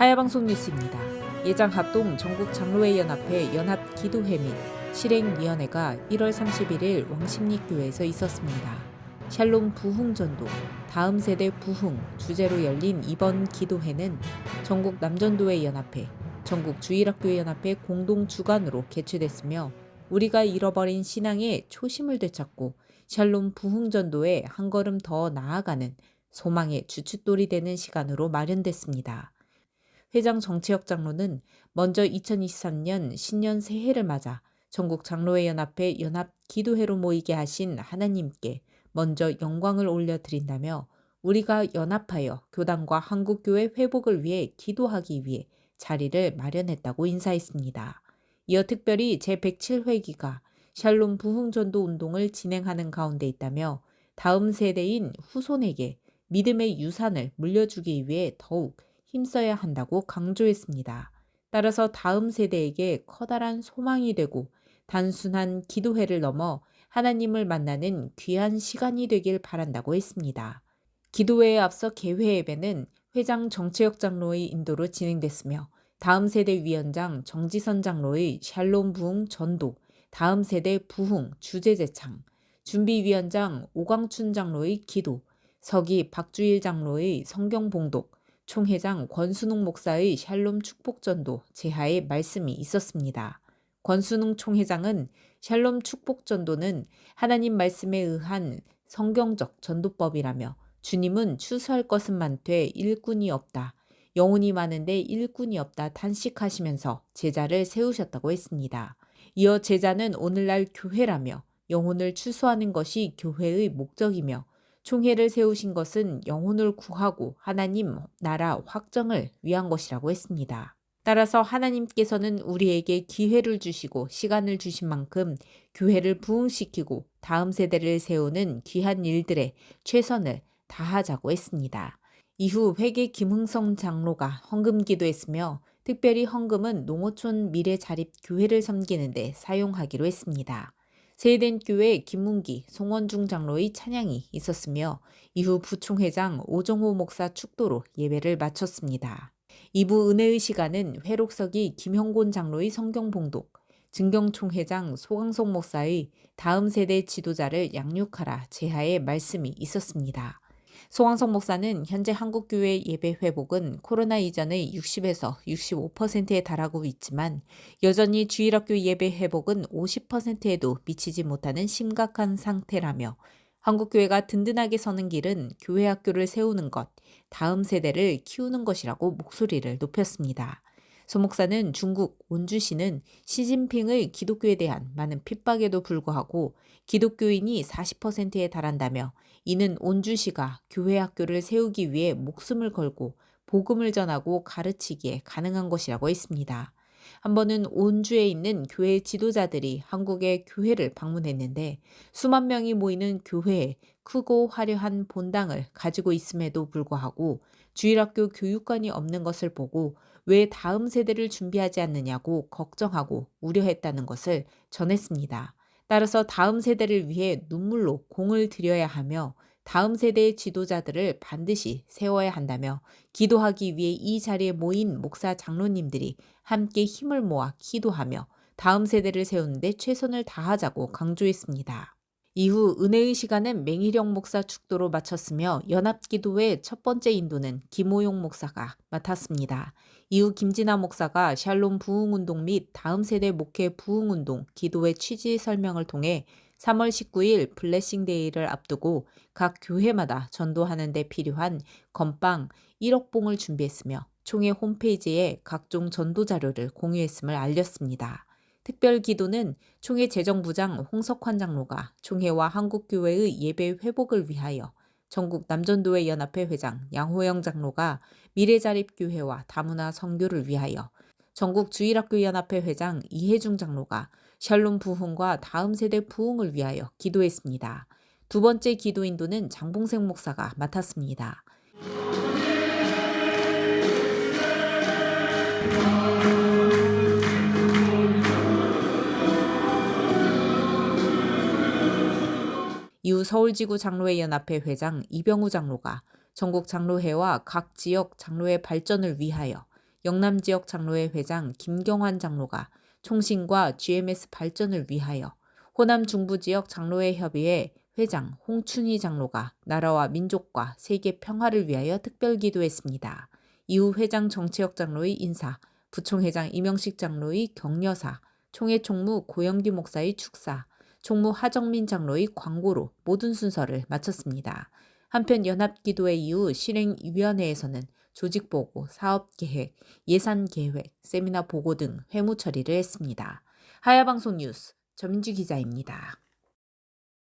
하야방송 뉴스입니다. 예장 합동 전국 장로회 연합회 연합 기도회 및 실행위원회가 1월 31일 왕십리교회에서 있었습니다. 샬롬 부흥전도 다음 세대 부흥 주제로 열린 이번 기도회는 전국 남전도회 연합회, 전국 주일학교회 연합회 공동 주관으로 개최됐으며 우리가 잃어버린 신앙의 초심을 되찾고 샬롬 부흥전도에 한 걸음 더 나아가는 소망의 주춧돌이 되는 시간으로 마련됐습니다. 회장 정채혁 장로는 먼저 2023년 신년 새해를 맞아 전국 장로회 연합회 연합 기도회로 모이게 하신 하나님께 먼저 영광을 올려드린다며 우리가 연합하여 교단과 한국교회 회복을 위해 기도하기 위해 자리를 마련했다고 인사했습니다. 이어 특별히 제107회기가 샬롬 부흥전도 운동을 진행하는 가운데 있다며 다음 세대인 후손에게 믿음의 유산을 물려주기 위해 더욱 힘써야 한다고 강조했습니다. 따라서 다음 세대에게 커다란 소망이 되고 단순한 기도회를 넘어 하나님을 만나는 귀한 시간이 되길 바란다고 했습니다. 기도회에 앞서 개회 예배는 회장 정채혁 장로의 인도로 진행됐으며 다음 세대 위원장 정지선 장로의 샬롬 부흥 전도, 다음 세대 부흥 주제 제창, 준비 위원장 오광춘 장로의 기도, 서기 박주일 장로의 성경 봉독, 총회장 권순웅 목사의 샬롬 축복전도 제하의 말씀이 있었습니다. 권순웅 총회장은 샬롬 축복전도는 하나님 말씀에 의한 성경적 전도법이라며 주님은 추수할 것은 많되 일꾼이 없다. 영혼이 많은데 일꾼이 없다 탄식하시면서 제자를 세우셨다고 했습니다. 이어 제자는 오늘날 교회라며 영혼을 추수하는 것이 교회의 목적이며 총회를 세우신 것은 영혼을 구하고 하나님 나라 확정을 위한 것이라고 했습니다. 따라서 하나님께서는 우리에게 기회를 주시고 시간을 주신 만큼 교회를 부흥시키고 다음 세대를 세우는 귀한 일들에 최선을 다하자고 했습니다. 이후 회계 김흥성 장로가 헌금 기도했으며 특별히 헌금은 농어촌 미래 자립 교회를 섬기는데 사용하기로 했습니다. 세된 교회 김문기, 송원중 장로의 찬양이 있었으며 이후 부총회장 오정호 목사 축도로 예배를 마쳤습니다. 2부 은혜의 시간은 회록석이 김형곤 장로의 성경 봉독, 증경총회장 소강석 목사의 다음 세대 지도자를 양육하라 제하의 말씀이 있었습니다. 소강석 목사는 현재 한국교회 예배 회복은 코로나 이전의 60에서 65%에 달하고 있지만 여전히 주일학교 예배 회복은 50%에도 미치지 못하는 심각한 상태라며 한국교회가 든든하게 서는 길은 교회 학교를 세우는 것, 다음 세대를 키우는 것이라고 목소리를 높였습니다. 소 목사는 중국 온주시는 시진핑의 기독교에 대한 많은 핍박에도 불구하고 기독교인이 40%에 달한다며 이는 온주시가 교회 학교를 세우기 위해 목숨을 걸고 복음을 전하고 가르치기에 가능한 것이라고 했습니다. 한 번은 온주에 있는 교회 지도자들이 한국의 교회를 방문했는데 수만 명이 모이는 교회에 크고 화려한 본당을 가지고 있음에도 불구하고 주일학교 교육관이 없는 것을 보고 왜 다음 세대를 준비하지 않느냐고 걱정하고 우려했다는 것을 전했습니다. 따라서 다음 세대를 위해 눈물로 공을 들여야 하며 다음 세대의 지도자들을 반드시 세워야 한다며 기도하기 위해 이 자리에 모인 목사 장로님들이 함께 힘을 모아 기도하며 다음 세대를 세우는데 최선을 다하자고 강조했습니다. 이후 은혜의 시간은 맹희령 목사 축도로 마쳤으며 연합기도의 첫 번째 인도는 김호용 목사가 맡았습니다. 이후 김진아 목사가 샬롬 부흥운동 및 다음 세대 목회 부흥운동 기도의 취지 설명을 통해 3월 19일 블레싱데이를 앞두고 각 교회마다 전도하는 데 필요한 건빵 1억 봉을 준비했으며 총회 홈페이지에 각종 전도 자료를 공유했음을 알렸습니다. 특별 기도는 총회 재정부장 홍석환 장로가 총회와 한국교회의 예배 회복을 위하여 전국 남전도회 연합회 회장 양호영 장로가 미래자립교회와 다문화 선교를 위하여 전국 주일학교 연합회 회장 이혜중 장로가 샬롬 부흥과 다음 세대 부흥을 위하여 기도했습니다. 두 번째 기도 인도는 장봉생 목사가 맡았습니다. 서울지구 장로회 연합회 회장 이병우 장로가 전국 장로회와 각 지역 장로회 발전을 위하여 영남 지역 장로회 회장 김경환 장로가 총신과 GMS 발전을 위하여 호남 중부 지역 장로회 협의회 회장 홍춘희 장로가 나라와 민족과 세계 평화를 위하여 특별 기도했습니다. 이후 회장 정치혁 장로의 인사, 부총회장 이명식 장로의 격려사, 총회 총무 고영기 목사의 축사, 총무 하정민 장로의 광고로 모든 순서를 마쳤습니다. 한편 연합기도회 이후 실행위원회에서는 조직보고, 사업계획, 예산계획, 세미나 보고 등 회무 처리를 했습니다. 하야방송 뉴스 전민주 기자입니다.